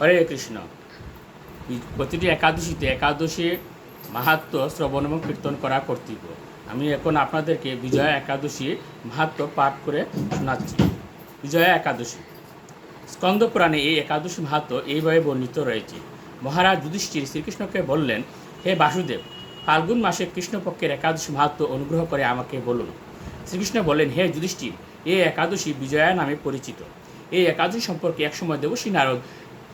হরে কৃষ্ণ। প্রতিটি একাদশীতে একাদশী মাহাত্ম শ্রবণ এবং কীর্তন করা কর্তব্য। আমি এখন আপনাদেরকে বিজয়া একাদশী মাহাত্ম পাঠ করে শোনাচ্ছি। বিজয়া একাদশী। স্কন্দ পুরাণে এই একাদশী মাহাত্ম এইভাবে বর্ণিত রয়েছে। মহারাজ যুধিষ্ঠির শ্রীকৃষ্ণকে বললেন, হে বাসুদেব, ফাল্গুন মাসে কৃষ্ণপক্ষের একাদশী মাহাত্ম অনুগ্রহ করে আমাকে বলুন। শ্রীকৃষ্ণ বললেন, হে যুধিষ্ঠির, এই একাদশী বিজয়া নামে পরিচিত। এই একাদশী সম্পর্কে একসময় দেবশ্রী নারদ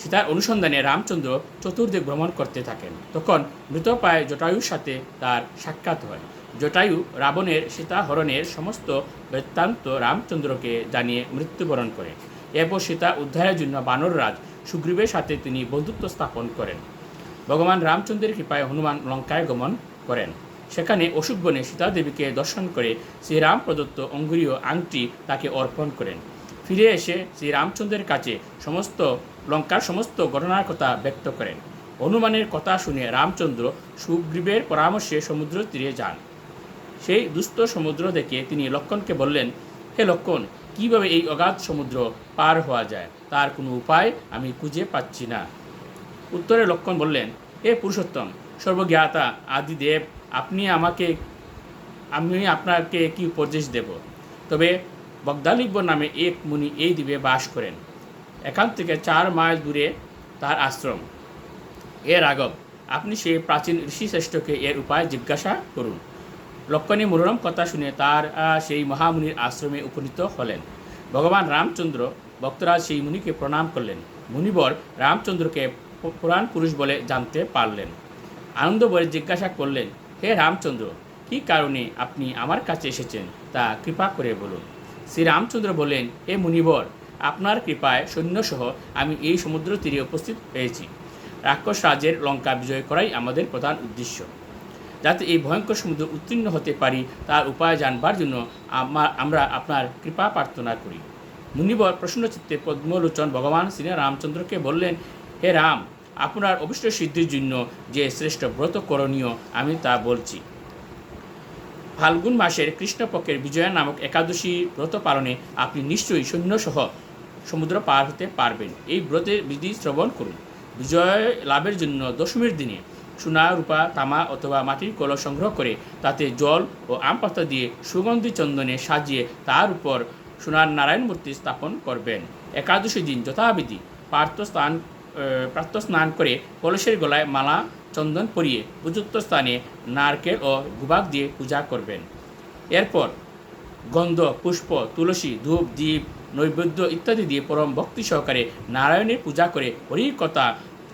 সীতার অনুসন্ধানে রামচন্দ্র চতুর্দিক ভ্রমণ করতে থাকেন। তখন মৃতপ্রায় জটায়ুর সাথে তার সাক্ষাৎ হয়। জটায়ু রাবণের সীতা হরণের সমস্ত বৃত্তান্ত রামচন্দ্রকে জানিয়ে মৃত্যুবরণ করে। এরপর সীতা উদ্ধারের জন্য বানররাজ সুগ্রীবের সাথে তিনি বন্ধুত্ব স্থাপন করেন। ভগবান রামচন্দ্রের কৃপায় হনুমান লঙ্কায় গমন করেন। সেখানে অশোক বনে সীতা দেবীকে দর্শন করে শ্রীরাম প্রদত্ত অঙ্গুরীয় আংটি তাকে অর্পণ করেন। ফিরে এসে শ্রীরামচন্দ্রের কাছে সমস্ত লঙ্কার সমস্ত ঘটনার কথা ব্যক্ত করেন। হনুমানের কথা শুনে রামচন্দ্র সুগ্রীবের পরামর্শে সমুদ্র তীরে যান। সেই দুস্থ সমুদ্র দেখে তিনি লক্ষণকে বললেন, হে লক্ষণ, কীভাবে এই অগাধ সমুদ্র পার হওয়া যায়? তার কোনো উপায় আমি খুঁজে পাচ্ছি না। উত্তরে লক্ষণ বললেন, হে পুরুষোত্তম, সর্বজ্ঞাতা, আদিদেব, আপনি আমাকে, আমি আপনাকে কি উপদেশ দেব? তবে বগদালিব্য নামে এক মুনি এই দ্বীপে বাস করেন। এখান থেকে চার মাইল দূরে তার আশ্রম। এর আগব আপনি সেই প্রাচীন ঋষিশ্রেষ্ঠকে এর উপায় জিজ্ঞাসা করুন। লক্ষণী মনোরম কথা শুনে তার সেই মহামুনির আশ্রমে উপনীত হলেন। ভগবান রামচন্দ্র ভক্তরাজ সেই মুনিকে প্রণাম করলেন। মুনিবর রামচন্দ্রকে পুরাণ পুরুষ বলে জানতে পারলেন। আনন্দ বলে জিজ্ঞাসা করলেন, হে রামচন্দ্র, কী কারণে আপনি আমার কাছে এসেছেন? তা কৃপা করে বলুন। শ্রী রামচন্দ্র বললেন, হে মুনিবর আপনার কৃপায় সৈন্যসহ আমি এই সমুদ্র তীরে উপস্থিত হয়েছি। রাক্ষস রাজ্যের লঙ্কা বিজয় করাই আমাদের প্রধান উদ্দেশ্য। যাতে এই ভয়ঙ্কর সমুদ্র উত্তীর্ণ হতে পারি, তার উপায় জানবার জন্য আমা- আমরা আপনার কৃপা প্রার্থনা করি। মুনিবর প্রসন্নচিত্তে পদ্মলোচন ভগবান শ্রী রামচন্দ্রকে বললেন, হে রাম, আপনার অভিষ্ট সিদ্ধির জন্য যে শ্রেষ্ঠ ব্রত করণীয়, আমি তা বলছি। ফাল্গুন মাসের কৃষ্ণপক্ষের বিজয়া নামক একাদশী ব্রত পালনে আপনি নিশ্চয়ই সৈন্যসহ সমুদ্র পার হতে পারবেন। এই ব্রতের বিধি শ্রবণ করুন। বিজয় লাভের জন্য দশমীর দিনে সোনা, রূপা, তামা অথবা মাটির কলস সংগ্রহ করে তাতে জল ও আম পাতা দিয়ে সুগন্ধি চন্দনে সাজিয়ে তার উপর সোনার নারায়ণ মূর্তি স্থাপন করবেন। একাদশী দিন যথাবিধি পার্থ স্থান প্রাপ্ত স্নান করে কলসের গলায় মালা, চন্দন পরিয়ে উপযুক্ত স্থানে নারকেল ও গুবাক দিয়ে পূজা করবেন। এরপর গন্ধ, পুষ্প, তুলসী, ধূপ দ্বীপ নৈবেদ্য ইত্যাদি দিয়ে পরম ভক্তি সহকারে নারায়ণের পূজা করে হরির কথা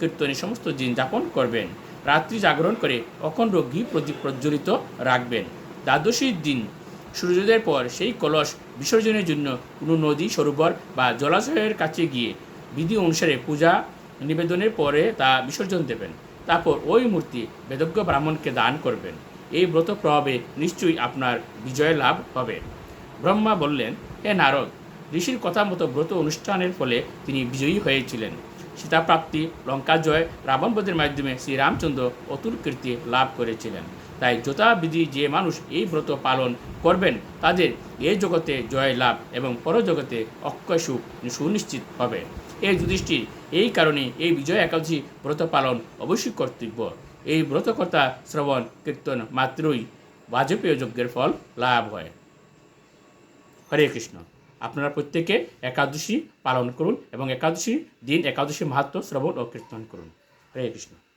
কীর্তনে সমস্ত দিন যাপন করবেন। রাত্রি জাগরণ করে অখণ্ড ঘি প্রদীপ প্রজ্বলিত রাখবেন। দ্বাদশীর দিন সূর্যোদয়ের পর সেই কলস বিসর্জনের জন্য কোনো নদী, সরোবর বা জলাশয়ের কাছে গিয়ে বিধি অনুসারে পূজা নিবেদনের পরে তা বিসর্জন দেবেন। তারপর ওই মূর্তি বেদজ্ঞ ব্রাহ্মণকে দান করবেন। এই ব্রত প্রভাবে নিশ্চয়ই আপনার বিজয় লাভ হবে। ব্রহ্মা বললেন, হে নারদ ঋষির কথা মতো ব্রত অনুষ্ঠানের ফলে তিনি বিজয়ী হয়েছিলেন। সীতাপ্রাপ্তি লঙ্কা জয় রাবণবধের মাধ্যমে শ্রীরামচন্দ্র অতুল কীর্তি লাভ করেছিলেন। তাই যথাবিধি যে মানুষ এই ব্রত পালন করবেন, তাদের এই জগতে জয় লাভ এবং পরজগতে অক্ষয় সুখ সুনিশ্চিত হবে। এই যুধিষ্ঠির, এই কারণে এই বিজয় একাদশী ব্রত পালন অবশ্যই কর্তব্য। এই ব্রতকর্তা শ্রবণ, কীর্তন মাত্রই বাজপেয় যজ্ঞের ফল লাভ হয়। হরে কৃষ্ণ। আপনারা প্রত্যেকে একাদশী পালন করুন এবং একাদশী দিন, একাদশী মাহাত্ম শ্রবণ ও কীর্তন করুন। হরে কৃষ্ণ।